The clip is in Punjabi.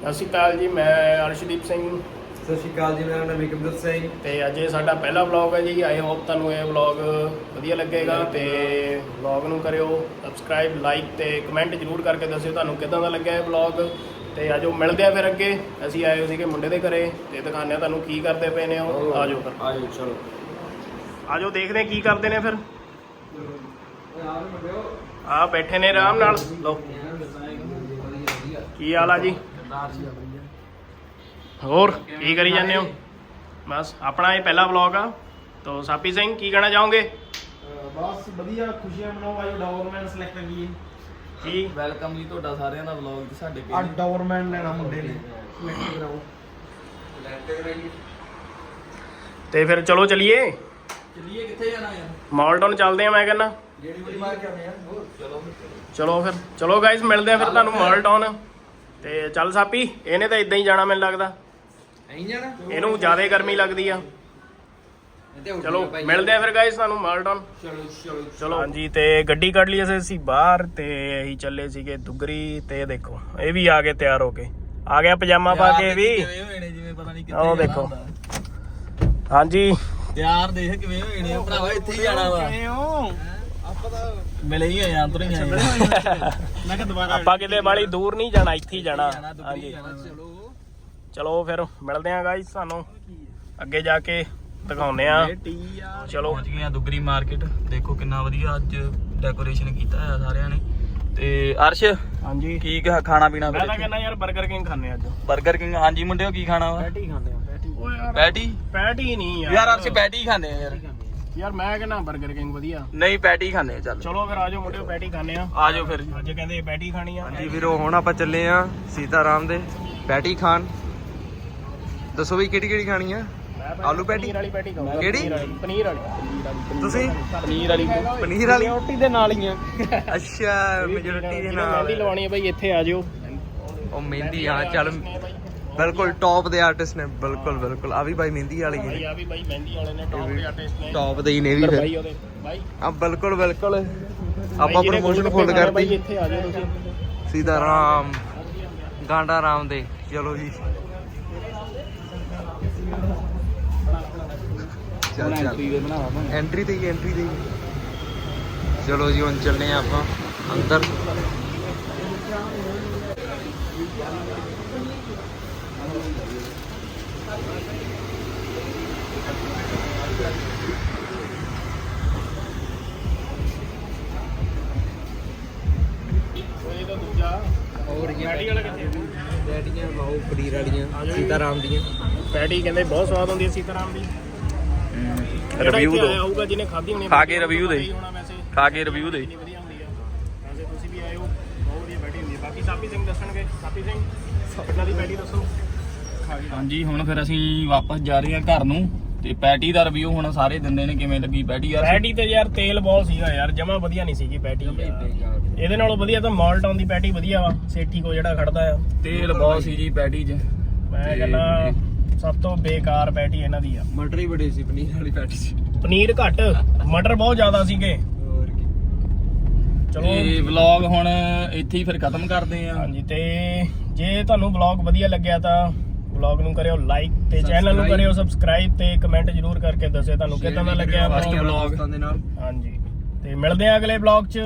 ਸਤਿ ਸ਼੍ਰੀ ਅਕਾਲ ਜੀ ਮੈਂ ਅਰਸ਼ਦੀਪ ਸਿੰਘ। ਸਤਿ ਸ਼੍ਰੀ ਅਕਾਲ ਜੀ ਮੇਰਾ ਨਾਮ ਏਕਮਦਰ ਸਿੰਘ। ਤੇ ਅੱਜ ਇਹ ਸਾਡਾ ਪਹਿਲਾ ਵਲੌਗ ਹੈ ਜੀ। ਆਈ ਹੋਪ ਤੁਹਾਨੂੰ ਇਹ ਵਲੌਗ ਵਧੀਆ ਲੱਗੇਗਾ ਤੇ ਵਲੌਗ ਨੂੰ ਕਰਿਓ ਸਬਸਕ੍ਰਾਈਬ ਲਾਈਕ ਤੇ ਕਮੈਂਟ ਜਰੂਰ ਕਰਕੇ ਦੱਸਿਓ ਤੁਹਾਨੂੰ ਕਿਦਾਂ ਦਾ ਲੱਗਿਆ ਇਹ ਵਲੌਗ ਤੇ ਆਜੋ ਮਿਲਦੇ ਆ ਫਿਰ ਅੱਗੇ। ਅਸੀਂ ਆਏ ਹੋ ਸੀਗੇ ਮੁੰਡੇ ਦੇ ਘਰੇ ਤੇ ਦਿਖਾਉਂਦੇ ਆ ਤੁਹਾਨੂੰ ਕੀ ਕਰਦੇ ਪਏ ਨੇ ਉਹ। ਆਜੋ ਫਿਰ। ਆਜੋ ਚਲੋ। ਆਜੋ ਦੇਖਦੇ ਆ ਕੀ ਕਰਦੇ ਨੇ ਫਿਰ। ਆ ਬੈਠੇ ਨੇ ਆਰਾਮ ਨਾਲ। ਲਓ। ਕੀ ਹਾਲ ਆ ਜੀ? ਹੋਰ ਕੀ ਕਰੀ ਜਾਂਦੇ ਹੋ? ਬਸ ਆਪਣਾ ਇਹ ਪਹਿਲਾ ਵਲੌਗ ਆ। ਤੋ ਸਾਪੀ ਸਿੰਘ ਕੀ ਕਹਿਣਾ ਚਾਹੋਗੇ? ਬਸ ਵਧੀਆ ਖੁਸ਼ੀਆਂ ਮਨਾਓ ਆਜੋ ਡਾਵਰਮੈਨ ਸਿਲੈਕਟ ਕਰੀਏ ਕੀ? ਵੈਲਕਮ ਜੀ ਤੁਹਾਡਾ ਸਾਰਿਆਂ ਦਾ ਵਲੌਗ ਤੇ ਸਾਡੇ ਆ ਡਾਵਰਮੈਨ ਲੈਣਾ ਮੁੰਡੇ ਨੇ। ਸਿਲੈਕਟ ਕਰਾਓ। ਤੇ ਫਿਰ ਚਲੋ ਚਲੀਏ। ਚੱਲੀਏ ਕਿੱਥੇ ਜਾਣਾ ਯਾਰ? ਮਾਲਟਨ ਚੱਲਦੇ ਆ ਮੈਂ ਕਹਿੰਦਾ। ਜਿਹੜੀ ਵਾਰੀ ਮਾਰ ਕੇ ਆਉਂਦੇ ਆ ਚਲੋ। ਚਲੋ ਫਿਰ ਚਲੋ ਗਾਇਸ ਮਿਲਦੇ ਆ ਫਿਰ ਤੁਹਾਨੂੰ ਮਾਲਟਨ ਤੇ ਚੱਲ ਸਾਪੀ ਇਹਨੇ ਤਾਂ ਇਦਾਂ ਹੀ ਜਾਣਾ ਮੈਨੂੰ ਲੱਗਦਾ। ਐਂ ਜਾਣਾ? ਇਹਨੂੰ ਜ਼ਿਆਦਾ ਗਰਮੀ ਲੱਗਦੀ ਆ। ਚਲੋ ਮਿਲਦੇ ਆ ਫਿਰ ਗਾਇਸ ਤੁਹਾਨੂੰ ਮਾਲਟਨ ਚਲੋ ਚਲੋ ਚਲੋ। ਹਾਂਜੀ ਤੇ ਗੱਡੀ ਕੱਢ ਲਈ ਅਸੀਂ ਬਾਹਰ ਤੇ ਅਸੀਂ ਚੱਲੇ ਸੀਗੇ ਦੁਗਰੀ ਤੇ ਦੇਖੋ ਇਹ ਵੀ ਆ ਗਏ ਤਿਆਰ ਹੋ ਕੇ। ਆ ਗਿਆ ਪਜਾਮਾ ਪਾ ਕੇ ਵੀ। ਕਿਵੇਂ ਹੋਏ ਨੇ ਜਿਵੇਂ ਪਤਾ ਨਹੀਂ ਕਿੱਥੇ ਆਹ ਜਾਣਾ ਦੇਖੋ। ਹਾਂਜੀ। ਯਾਰ ਦੇਖ ਕਿਵੇਂ ਹੋਏ ਨੇ ਭਰਾਵਾ ਇੱਥੇ ਹੀ ਜਾਣਾ ਵਾ। ਮਿਲੇ ਹੀ ਹੋਏ ਆਂ ਤੁਰ ਹੀ ਆਏ ਮੈਂ ਕਿ ਦੁਬਾਰਾ ਆਪਾਂ ਕਿਤੇ ਬਾਲੀ ਦੂਰ ਨਹੀਂ ਜਾਣਾ ਇੱਥੇ ਹੀ ਜਾਣਾ। ਹਾਂਜੀ। ਚਲੋ। ਚਲੋ ਫਿਰ ਮਿਲਦੇ ਆਂ ਗਾਇਸ ਤੁਹਾਨੂੰ ਅੱਗੇ ਜਾ ਕੇ ਦਿਖਾਉਨੇ ਆ ਆ। ਚਲੋ। ਪਹੁੰਚ ਗਏ ਆ ਦੁਗਰੀ ਮਾਰਕੀਟ। ਦੇਖੋ ਕਿੰਨਾ ਵਧੀਆ ਅੱਜ ਡੈਕੋਰੇਸ਼ਨ ਕੀਤਾ ਹੈ ਸਾਰਿਆਂ ਨੇ। ਤੇ ਅਰਸ਼ ਹਾਂਜੀ। ਕੀ ਖਾ- ਖਾਣਾ ਪੀਣਾ ਮੈਂ ਤਾਂ ਕਹਿੰਦਾ ਯਾਰ 버ਗਰ ਕਿੰਗ ਖਾਣੇ ਅੱਜ। 버ਗਰ ਕਿੰਗ ਹਾਂਜੀ ਮੁੰਡਿਓ ਕੀ ਖਾਣਾ ਵਾ? ਪੈਟੀ ਖਾਂਦੇ ਆ ਪੈਟੀ ਓ ਯਾਰ ਪੈਟੀ ਪੈਟੀ ਨਹੀਂ ਯਾਰ। ਯਾਰ ਅਰਸ਼ ਪੈਟੀ ਖਾਂਦੇ ਆ ਯਾਰ। ਯਾਰ ਮੈਂ ਕਹਿੰਦਾ 버ਗਰ ਕਿੰਗ ਵਧੀਆ। ਨਹੀਂ ਪੈਟੀ ਆ ਚੱਲ। ਚਲੋ ਫਿਰ ਆਜੋ ਮੁੰਡਿਓ ਪੈਟੀ ਖਾਣੇ ਆ। ਆ ਜਾਓ ਫਿਰ। ਅੱਜ ਕਹਿੰਦੇ ਪੈਟੀ ਖਾਣੀ ਆ। ਹਾਂਜੀ ਵੀਰੋ ਹੁਣ ਆਪਾਂ ਚੱਲੇ ਆ ਸੀਤਾਰਾਮ ਦੇ ਪੈਟੀ ਖਾਨ ਦੱਸੋ ਵੀ ਕਿਹੜੀ ਕਿਹੜੀ ਖਾਣੀ ਆ? ਆਲੂ ਪੈਟੀ? ਪਨੀਰ ਵਾਲੀ ਪੈਟੀ ਖਾਊਂਗਾ। ਕਿਹੜੀ? ਪਨੀਰ ਵਾਲੀ। ਤੁਸੀਂ? ਪਨੀਰ ਵਾਲੀ ਪਨੀਰ ਵਾਲੀ? ਰੋਟੀ ਦੇ ਨਾਲ ਹੀ ਆ। ਅੱਛਾ ਮੈਜੋਰਿਟੀ ਦੇ ਨਾਲ। ਮਹਿੰਦੀ ਲਵਾਉਣੀ ਹੈ ਬਾਈ ਇੱਥੇ ਆ ਜਿਓ ਉਹ ਮਹਿੰਦੀ ਹਾਂ ਚੱਲ। ਬਿਲਕੁਲ ਟੌਪ ਦੇ ਆਰਟਿਸਟ ਨੇ ਬਿਲਕੁਲ ਬਿਲਕੁਲ। ਆ ਵੀ ਬਾਈ ਮਹਿੰਦੀ ਵਾਲੀ ਬਾਈ ਹੈ ਆ ਵੀ ਬਾਈ ਮਹਿੰਦੀ ਵਾਲੇ ਨੇ ਟੌਪ ਦੇ ਆਰਟਿਸਟ ਨੇ। ਟੌਪ ਦੇ ਹੀ ਨੇ ਵੀ ਬਾਈ ਫਿਰ। ਉਹਦੇ। ਬਾਈ। ਆ ਬਿਲਕੁਲ ਬਿਲਕੁਲ। ਆਪਾਂ ਪ੍ਰੋਮੋਸ਼ਨ ਫੁੱਲ ਕਰਤੀ। ਇੱਥੇ ਆ ਜਿਓ ਤੁਸੀਂ। ਸੀਤਾਰਾਮ ਗਾਂਡਾ ਰਾਮ ਦੇ। ਚਲੋ ਜੀ। ਚੱਲ ਚੱਲ। ਐਂਟਰੀ ਤੇ ਹੀ ਐਂਟਰੀ ਤੇ ਹੀ। ਚਲੋ ਜੀ ਹੁਣ ਚੱਲਨੇ ਆਪਾਂ ਅੰਦਰ ਇਹ ਤਾਂ ਦੂਜਾ ਹੋਰ ਡੈਡੀਆਂ ਬਾਉ ਪਨੀਰ ਵਾਲੀਆਂ ਸੀਤਾਰਾਮ ਦੀਆਂ। ਪੈਟੀ ਕਹਿੰਦੇ ਬਹੁਤ ਸਵਾਦ ਹੁੰਦੀ ਹੈ ਸੀਤਾਰਾਮ ਦੀ। ਰਿਵਿਊ ਦੋ ਆਇਆ ਹੋਊਗਾ ਜਿਹਨੇ ਖਾਧੀ ਹੋਣੀ ਖਾ ਕੇ review ਦੇ। ਹੋਣਾ ਵੈਸੇ। ਖਾ ਕੇ ਰਿਵਿਊ ਦੇ। ਵੈਸੇ ਤੁਸੀਂ ਵੀ ਹੋ ਬਹੁਤ ਵਧੀਆ ਪੈਟੀ ਹੁੰਦੀ ਹੈ ਬਾਕੀ ਸਾਪੀ ਸਿੰਘ ਦੱਸਣਗੇ। ਸਾਪੀ ਸਿੰਘ ਕਿੰਨਾ ਦੀ ਪੈਟੀ ਦੱਸੋ? ਹਾਂਜੀ ਹੁਣ ਫਿਰ ਅਸੀਂ ਵਾਪਸ ਜਾ ਰਹੇ ਹਾਂ ਘਰ ਨੂੰ ਤੇ ਪੈਟੀ ਦਾ ਰਿਵਿਊ ਹੁਣ ਸਾਰੇ ਦਿੰਦੇ ਨੇ ਕਿਵੇਂ ਲੱਗੀ ਪੈਟੀ ਯਾਰ? ਪੈਟੀ ਤੇ ਯਾਰ ਤੇਲ ਬਹੁਤ ਸੀਗਾ ਯਾਰ ਜਮਾ ਵਧੀਆ ਨਹੀਂ ਸੀਗੀ ਪੈਟੀ ਇਹਦੇ ਨਾਲੋਂ ਵਧੀਆ ਤਾਂ ਮਾਲਟਾਊਨ ਦੀ ਪੈਟੀ ਵਧੀਆ ਵਾ ਸੇਠੀ ਕੋ ਜਿਹੜਾ ਖੜਦਾ ਆ। ਤੇਲ ਬਹੁਤ ਸੀ ਜੀ ਪੈਟੀ 'ਚ। ਮੈਂ ਕਹਿੰਦਾ ਸਭ ਤੋਂ ਬੇਕਾਰ ਪੈਟੀ ਇਹਨਾਂ ਦੀ ਆ। ਮਟਰ ਹੀ ਬੜੇ ਸੀ ਪਨੀਰ ਵਾਲੀ ਪੈਟੀ ਸੀ ਪਨੀਰ ਘੱਟ ਮਟਰ ਬਹੁਤ ਜ਼ਿਆਦਾ ਸੀਗੇ। ਚਲੋ ਤੇ ਵਲੌਗ ਹੁਣ ਇੱਥੇ ਹੀ ਫਿਰ ਖਤਮ ਕਰਦੇ ਆ ਹਾਂਜੀ ਤੇ ਜੇ ਤੁਹਾਨੂੰ ਵਲੌਗ ਵਧੀਆ ਲੱਗਿਆ ਤਾਂ ਵਲੌਗ ਨੂੰ ਕਰਿਓ ਲਾਈਕ ਤੇ ਚੈਨਲ ਨੂੰ ਕਰਿਓ ਸਬਸਕ੍ਰਾਈਬ ਤੇ ਕਮੈਂਟ ਜਰੂਰ ਕਰਕੇ ਦੱਸਿਓ ਤੁਹਾਨੂੰ ਕਿਦਾਂ ਦਾ ਲੱਗਿਆ ਹਾਂਜੀ। ਤੇ ਮਿਲਦੇ ਆ ਅਗਲੇ ਵਲੌਗ 'ਚ।